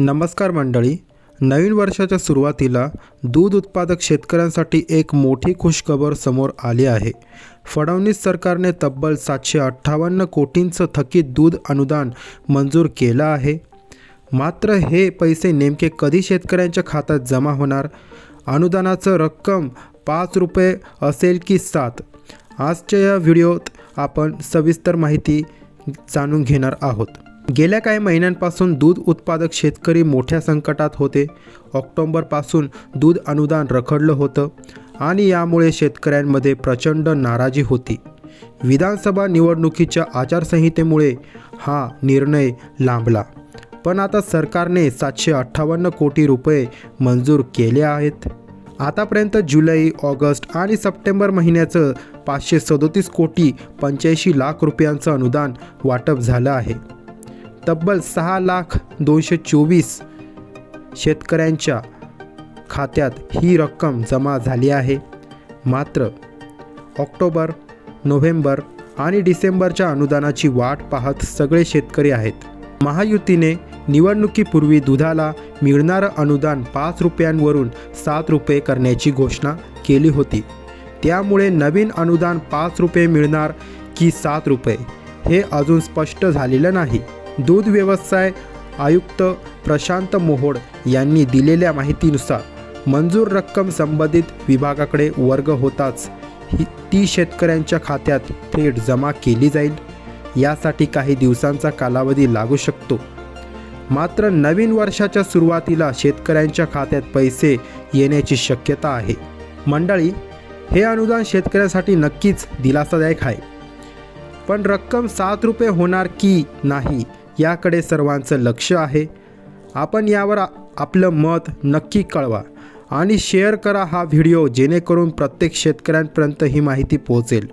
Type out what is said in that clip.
नमस्कार मंडळी. नवीन वर्षाच्या सुरुवातीला दूध उत्पादक शेतकऱ्यांसाठी एक मोठी खुशखबर समोर आली आहे. फडणवीस सरकारने तब्बल सातशे अठ्ठावन्न कोटींचं थकीत दूध अनुदान मंजूर केलं आहे. मात्र हे पैसे नेमके कधी शेतकऱ्यांच्या खात्यात जमा होणार? अनुदानाचं रक्कम पाच रुपये असेल की सात? आजच्या या व्हिडिओत आपण सविस्तर माहिती जाणून घेणार आहोत. गेल्या काही महिन्यांपासून दूध उत्पादक शेतकरी मोठ्या संकटात होते. ऑक्टोंबरपासून दूध अनुदान रखडलं होतं आणि यामुळे शेतकऱ्यांमध्ये प्रचंड नाराजी होती. विधानसभा निवडणुकीच्या आचारसंहितेमुळे हा निर्णय लांबला. पण आता सरकारने सातशे अठ्ठावन्न कोटी रुपये मंजूर केले आहेत. आतापर्यंत जुलै ऑगस्ट आणि सप्टेंबर महिन्याचं पाचशे सदोतीस कोटी पंच्याऐंशी लाख रुपयांचं अनुदान वाटप झालं आहे. तब्बल सहा लाख दोनशे चोवीस शेतकऱ्यांच्या खात्यात ही रक्कम जमा झाली आहे. मात्र ऑक्टोबर नोव्हेंबर आणि डिसेंबरच्या अनुदानाची वाट पाहत सगळे शेतकरी आहेत. महायुतीने निवडणुकीपूर्वी दुधाला मिळणारं अनुदान पाच रुपयांवरून सात रुपये करण्याची घोषणा केली होती. त्यामुळे नवीन अनुदान पाच रुपये मिळणार की सात रुपये हे अजून स्पष्ट झालेलं नाही. दूध व्यवसाय आयुक्त प्रशांत मोहोड यांनी दिलेल्या माहितीनुसार मंजूर रक्कम संबंधित विभागाकडे वर्ग होताच ही ती शेतकऱ्यांच्या खात्यात थेट जमा केली जाईल. यासाठी काही दिवसांचा कालावधी लागू शकतो. मात्र नवीन वर्षाच्या सुरुवातीला शेतकऱ्यांच्या खात्यात पैसे येण्याची शक्यता आहे. मंडळी हे अनुदान शेतकऱ्यांसाठी नक्कीच दिलासादायक आहे. पण रक्कम सात रुपये होणार की नाही याकडे सर्वांचं लक्ष आहे. आपण यावर आपलं मत नक्की कळवा आणि शेअर करा हा व्हिडिओ जेणेकरून प्रत्येक शेतकऱ्यांपर्यंत ही माहिती पोहोचेल.